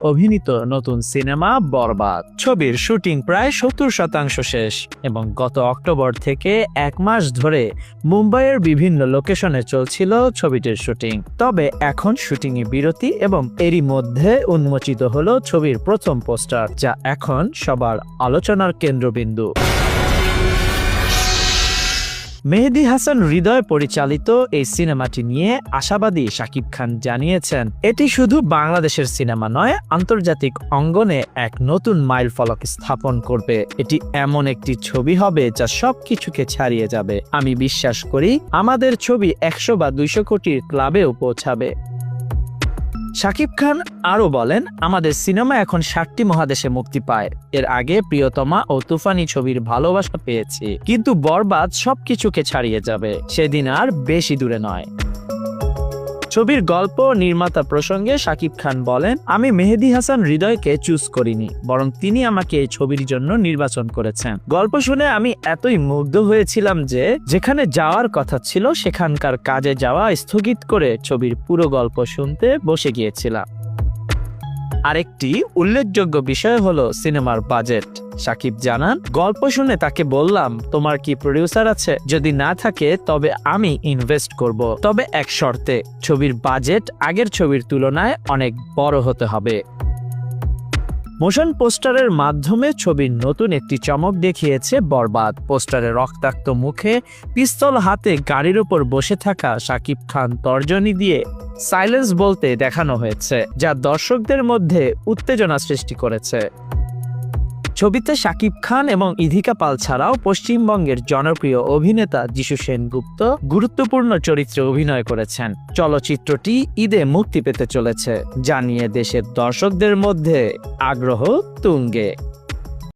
অভিনীত নতুন সিনেমা বরবাদ। ছবির শুটিং প্রায় সত্তর শতাংশ শেষ এবং গত অক্টোবর থেকে এক মাস ধরে মুম্বাইয়ের বিভিন্ন লোকেশনে চলছিল ছবিটির শুটিং। তবে এখন শুটিংয়ে বিরতি এবং এরই মধ্যে উন্মোচিত হলো ছবির প্রথম পোস্টার, যা এখন সবার আলোচনার কেন্দ্রবিন্দু। মেহেদি হাসান হৃদয় পরিচালিত এই সিনেমাটি নিয়ে আশাবাদী শাকিব খান জানিয়েছেন, এটি শুধু বাংলাদেশের সিনেমা নয়, আন্তর্জাতিক অঙ্গনে এক নতুন মাইল ফলক স্থাপন করবে। এটি এমন একটি ছবি হবে যা সবকিছুকে ছাড়িয়ে যাবে। আমি বিশ্বাস করি, আমাদের ছবি একশো বা দুইশো কোটির ক্লাবেও পৌঁছাবে। শাকিব খান আরও বলেন, আমাদের সিনেমা এখন ষাটটি মহাদেশে মুক্তি পায়। এর আগে প্রিয়তমা ও তুফানি ছবির ভালোবাসা পেয়েছি। কিন্তু বরবাদ সবকিছুকে ছাড়িয়ে যাবে। সেদিন আর বেশি দূরে নয়। ছবির গল্প নির্মাতা প্রসঙ্গে শাকিব খান বলেন, আমি মেহেদি হাসান হৃদয়কে চুজ করিনি, বরং তিনি আমাকে এই ছবির জন্য নির্বাচন করেছেন। গল্প শুনে আমি এতই মুগ্ধ হয়েছিলাম যে, যেখানে যাওয়ার কথা ছিল, সেখানকার কাজে যাওয়া স্থগিত করে ছবির পুরো গল্প শুনতে বসে গিয়েছিলাম। আরেকটি উল্লেখযোগ্য বিষয় হলো সিনেমার বাজেট। সাকিব জানান, গল্প শুনে তাকে বললাম, তোমার কি প্রডিউসার আছে? যদি না থাকে, তবে আমি ইনভেস্ট করব। তবে এক শর্তে, ছবির বাজেট আগের ছবির তুলনায় অনেক বড় হতে হবে। মোশন পোস্টারের মাধ্যমে ছবির নতুন একটি চমক দেখিয়েছে বরবাদ। পোস্টারে রক্তাক্ত মুখে, পিস্তল হাতে গাড়ির উপর বসে থাকা সাকিব খান তর্জনী দিয়ে সাইলেন্স বলতে দেখানো হয়েছে, যা দর্শকদের মধ্যে উত্তেজনা সৃষ্টি করেছে। ছবিতে শাকিব খান এবং ইধিকা পাল ছাড়াও পশ্চিমবঙ্গের জনপ্রিয় অভিনেতা যিশু সেনগুপ্ত গুরুত্বপূর্ণ চরিত্রে অভিনয় করেছেন। চলচ্চিত্রটি ঈদে মুক্তি পেতে চলেছে। জানিয়ে দেশের দর্শকদের মধ্যে আগ্রহ তুঙ্গে।